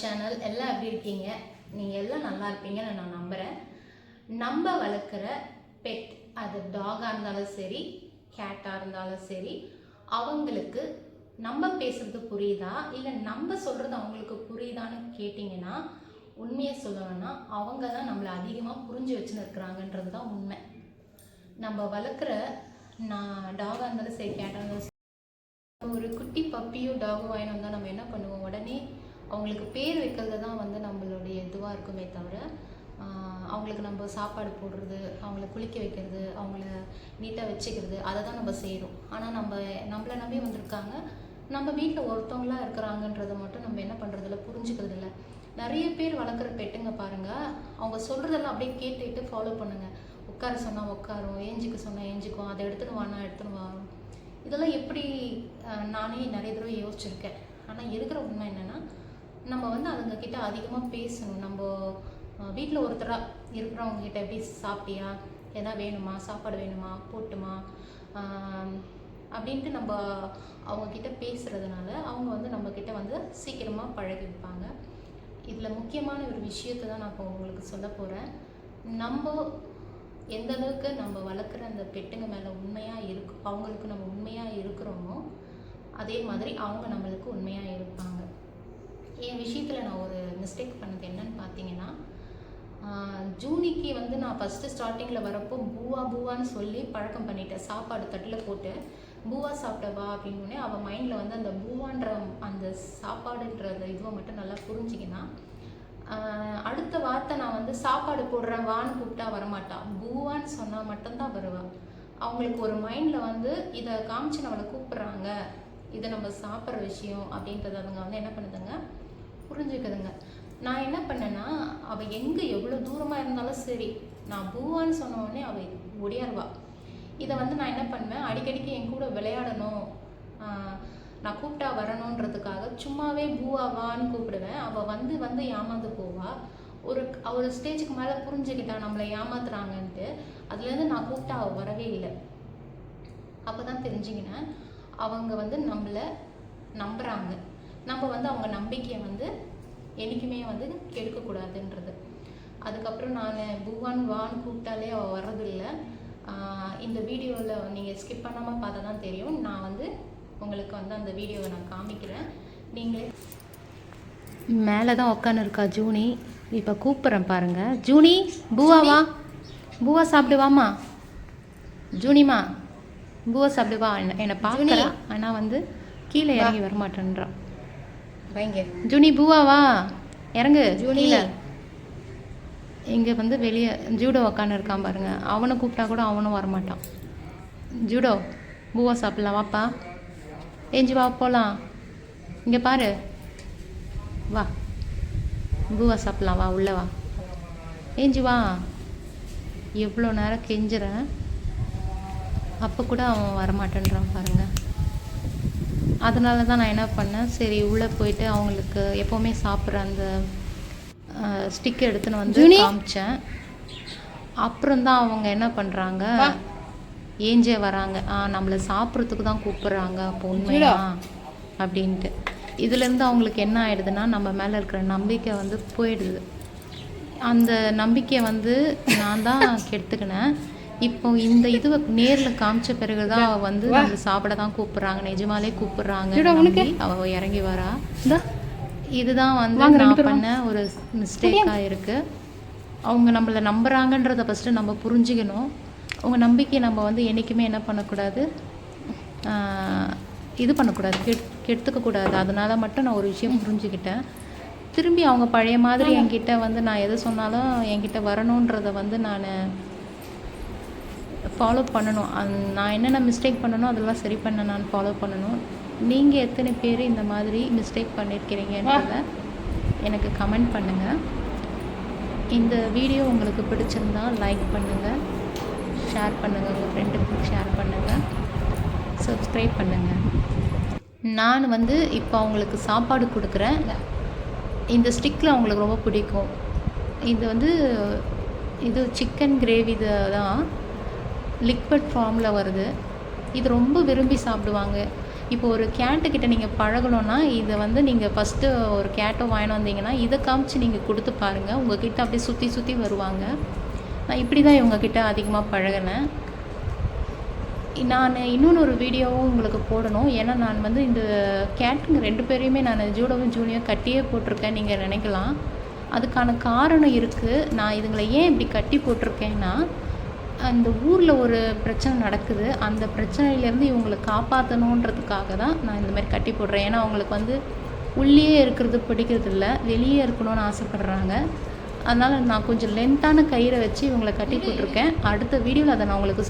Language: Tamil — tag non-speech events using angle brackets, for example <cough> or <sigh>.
சேனல் எல்லாம் எப்படி இருக்கீங்க? நீங்கள் எல்லாம் நல்லா இருப்பீங்கன்னு நான் நம்புகிறேன் நம்ம வளர்க்குற பெட் அது டாகாக இருந்தாலும் சரி கேட்டாக இருந்தாலும் சரி அவங்களுக்கு நம்ம பேசுறது புரியுதா? இல்லை நம்ம சொல்கிறது அவங்களுக்கு புரியுதான்னு கேட்டிங்கன்னா உண்மையை சொல்லணும்னா அவங்க தான் நம்மளை அதிகமாக புரிஞ்சு வச்சுன்னு இருக்கிறாங்கன்றது தான் உண்மை. நம்ம வளர்க்குற நான் டாகாக இருந்தாலும் சரி கேட்டாக இருந்தாலும் சரி ஒரு குட்டி பப்பியும் டாகும் வாங்கினோம் வந்தால் நம்ம என்ன பண்ணுவோம்? உடனே அவங்களுக்கு பேர் வைக்கிறது தான் வந்து நம்மளுடைய இதுவாக இருக்குமே தவிர அவங்களுக்கு நம்ம சாப்பாடு போடுறது அவங்கள குளிக்க வைக்கிறது அவங்கள நீட்டாக வச்சுக்கிறது அதை தான் நம்ம செய்கிறோம் ஆனால் நம்ம நம்மளை நம்பி வந்திருக்காங்க. நம்ம வீட்டில் ஒருத்தவங்களா இருக்கிறாங்கன்றதை மட்டும் நம்ம என்ன பண்ணுறதில்ல புரிஞ்சுக்கிறது இல்லை நிறைய பேர் வளர்க்குற பெட்டுங்க பாருங்கள் அவங்க சொல்கிறதெல்லாம் அப்படியே கேட்டுட்டு ஃபாலோ பண்ணுங்கள் உட்கார சொன்னால் உட்காரும் ஏஞ்சிக்க சொன்னால் ஏஞ்சிக்கும் அதை எடுத்துன்னு வானா எடுத்துன்னு வரும். இதெல்லாம் எப்படி நானே நிறைய தடவை யோசிச்சிருக்கேன். ஆனால் இருக்கிற உண்மை என்னென்னா நம்ம வந்து அதுங்க கிட்ட அதிகமாக பேசணும். நம்ம வீட்டில் ஒருத்தராக இருக்கிறவங்க கிட்ட எப்படி சாப்பிட்டியா? எதா வேணுமா? சாப்பாடு வேணுமா? போட்டுமா? அப்படின்ட்டு நம்ம அவங்கக்கிட்ட பேசுகிறதுனால அவங்க வந்து நம்மக்கிட்ட வந்து சீக்கிரமாக பழகி வைப்பாங்க. இதில் முக்கியமான ஒரு விஷயத்தை தான் நான் இப்போ உங்களுக்கு சொல்ல போகிறேன் நம்ம எந்த அளவுக்கு நம்ம வளர்க்குற அந்த பெட்டுங்க மேலே உண்மையாக இருக்கு அவங்களுக்கு நம்ம உண்மையாக இருக்கிறோமோ அதே மாதிரி அவங்க நம்மளுக்கு உண்மையாக இருப்பாங்க. என் விஷயத்தில் நான் ஒரு மிஸ்டேக் பண்ணது என்னன்னு பார்த்தீங்கன்னா ஜூனிக்கு வந்து நான் ஃபஸ்ட்டு ஸ்டார்டிங்கில் வரப்போ பூவா பூவான்னு சொல்லி பழக்கம் பண்ணிட்டேன். சாப்பாடு தட்டில் போட்டு பூவா சாப்பிட்ட வா அவள் மைண்டில் வந்து அந்த பூவான்ற அந்த சாப்பாடுன்ற அந்த இதுவை மட்டும் நல்லா புரிஞ்சிக்கினா அடுத்த வார்த்தை நான் வந்து சாப்பாடு போடுறேன் வான்னு கூப்பிட்டா வரமாட்டா. பூவான்னு சொன்னால் மட்டும்தான் வருவாள் அவங்களுக்கு ஒரு மைண்டில் வந்து இதை காமிச்சு நம்மளை கூப்பிட்றாங்க. இதை நம்ம சாப்பிட்ற விஷயம் அப்படின்றத அதுங்க வந்து என்ன பண்ணுதுங்க புரிஞ்சுக்குதுங்க. நான் என்ன பண்ணேன்னா அவள் எங்கே எவ்வளோ தூரமாக இருந்தாலும் சரி நான் பூவான்னு சொன்ன உடனே அவள் ஒடியாருவா. இதை வந்து நான் என்ன பண்ணுவேன் அடிக்கடிக்கு என் கூட விளையாடணும் நான் கூப்பிட்டா வரணுன்றதுக்காக சும்மாவே பூவா வான்னு கூப்பிடுவேன். அவள் வந்து வந்து ஏமாந்து போவா. ஒரு ஒரு ஸ்டேஜுக்கு மேலே புரிஞ்சுக்கிட்டா நம்மளை ஏமாத்துறாங்கன்ட்டு அதுலேருந்து நான் கூப்பிட்டா அவள் வரவே இல்லை. அப்போ தான் தெரிஞ்சுக்கினேன். அவங்க வந்து நம்மளை நம்புகிறாங்க நம்ம வந்து அவங்க நம்பிக்கையை வந்து என்றைக்குமே வந்து கெடுக்கக்கூடாதுன்றது. அதுக்கப்புறம் நான் புவான் வான் கூப்பிட்டாலே அவள் வர்றதில்லை. இந்த வீடியோவில் நீங்கள் ஸ்கிப் பண்ணாமல் பார்த்தா தான் தெரியும். நான் வந்து உங்களுக்கு வந்து அந்த வீடியோவை நான் காமிக்கிறேன். நீங்களே மேலே தான் உட்காந்துருக்கா ஜூனி. இப்போ கூப்பிட்றேன் பாருங்க. ஜூனி பூவா வா. பூவா சாப்பிடுவாமா ஜூனிமா பூவா சாப்பிடுவா என்ன என்னை பார்க்குறா ஆனால் வந்து கீழே இறங்கி வரமாட்டேன்றா வைங்க. ஜூனி பூவா வா. இறங்கு ஜூனி. கீழே. இங்கே வந்து வெளியே ஜூடோ உக்காந்து இருக்கான் பாருங்க. அவனை கூப்பிட்டா கூட அவனும் வரமாட்டான். ஜூடோ பூவா சாப்பிடலாம். வாப்பா. ஏஞ்சி வா போகலாம் இங்கே பாரு. வா. பூவா சாப்பிடலாம். வா உள்ளே வா. ஏஞ்சி வா. எவ்வளோ நேரம் கெஞ்சுறேன். அப்போ கூட அவன் வரமாட்டேன்றான் பாருங்க. அதனால தான் நான் என்ன பண்ணேன் சரி உள்ளே போயிட்டு அவங்களுக்கு எப்போவுமே சாப்பிட்ற அந்த ஸ்டிக் எடுத்துன்னு வந்து. காமிச்சேன். அப்புறம் தான் அவங்க என்ன பண்ணுறாங்க. ஏஞ்சே வராங்க. ஆ நம்மளை சாப்பிட்றதுக்கு தான் கூப்பிட்றாங்க அப்போ உண்மையா? அப்படின்ட்டு. இதுலேருந்து அவங்களுக்கு என்ன ஆயிடுதுன்னா நம்ம மேலே இருக்கிற நம்பிக்கை வந்து போயிடுது. அந்த நம்பிக்கையை வந்து நான் தான் <laughs> கெடுத்துக்கினேன். இப்போ இந்த இதுவை நேரில் காமிச்ச பிறகு தான் அவள் வந்து நம்மளை சாப்பிட தான் கூப்பிட்றாங்க. நிஜமாலே கூப்பிட்றாங்க அவள் இறங்கி வரா. இதுதான் வந்து நான் பண்ண ஒரு மிஸ்டேக்காக இருக்கு அவங்க நம்மளை நம்புறாங்கன்றத ஃபஸ்ட்டு நம்ம புரிஞ்சுக்கணும். அவங்க நம்பிக்கையை நம்ம வந்து என்றைக்குமே என்ன பண்ணக்கூடாது? இது பண்ணக்கூடாது. கெட் கெடுத்துக்க கூடாது. அதனால மட்டும் நான் ஒரு விஷயம் புரிஞ்சுக்கிட்டேன். திரும்பி அவங்க பழைய மாதிரி என்கிட்ட வந்து நான் எது சொன்னாலும் என்கிட்ட வரணுன்றத வந்து நான் ஃபாலோ பண்ணணும். அந் நான் என்னென்ன மிஸ்டேக் பண்ணணும் அதெல்லாம் சரி பண்ண நான் ஃபாலோ பண்ணணும். நீங்கள் எத்தனை பேர் இந்த மாதிரி மிஸ்டேக் பண்ணியிருக்கிறீங்கன்றத எனக்கு கமெண்ட் பண்ணுங்கள் இந்த வீடியோ உங்களுக்கு பிடிச்சிருந்தா லைக் பண்ணுங்கள் ஷேர் பண்ணுங்கள் உங்கள் ஃப்ரெண்டுக்கு ஷேர் பண்ணுங்கள் சப்ஸ்கிரைப் பண்ணுங்கள் நான் வந்து இப்போ அவங்களுக்கு சாப்பாடு கொடுக்குறேன். இந்த ஸ்டிக்கில் அவங்களுக்கு ரொம்ப பிடிக்கும். இது வந்து இது சிக்கன் கிரேவி தான். லிக்விட் ஃபார்மில் வருது. இது ரொம்ப விரும்பி சாப்பிடுவாங்க. இப்போ ஒரு கேட்டுக்கிட்ட நீங்கள் பழகணுன்னா இதை வந்து நீங்கள் ஃபஸ்ட்டு ஒரு கேட்டை வாங்கிட்டு வந்தீங்கன்னா இதை காமிச்சு நீங்கள் கொடுத்து பாருங்கள் உங்ககிட்ட அப்படியே சுற்றி சுற்றி வருவாங்க. நான் இப்படி தான் இவங்கக்கிட்ட அதிகமாக பழகினேன். நான் இன்னொன்று ஒரு வீடியோவும் உங்களுக்கு போடணும். ஏன்னா நான் வந்து இந்த கேட்டுங்க ரெண்டு பேரையுமே நான் ஜூடோவும் ஜூனியும் கட்டியே போட்டிருக்கேன். நீங்கள் நினைக்கலாம். அதுக்கான காரணம் இருக்குது நான் இதுங்களை ஏன் இப்படி கட்டி போட்டிருக்கேன்னா அந்த ஊரில் ஒரு பிரச்சனை நடக்குது. அந்த பிரச்சனையிலேருந்து இவங்களை காப்பாற்றணுன்றதுக்காக தான் நான் இந்த மாதிரி கட்டி போடுறேன். ஏன்னா அவங்களுக்கு வந்து உள்ளேயே இருக்கிறது பிடிக்கிறது இல்லை. வெளியே இருக்கணும்னு ஆசைப்படுறாங்க. அதனால் நான் கொஞ்சம் லென்த்தான கயிறை வச்சு இவங்களை கட்டி போட்டிருக்கேன். அடுத்த வீடியோவில் அதை நான் உங்களுக்கு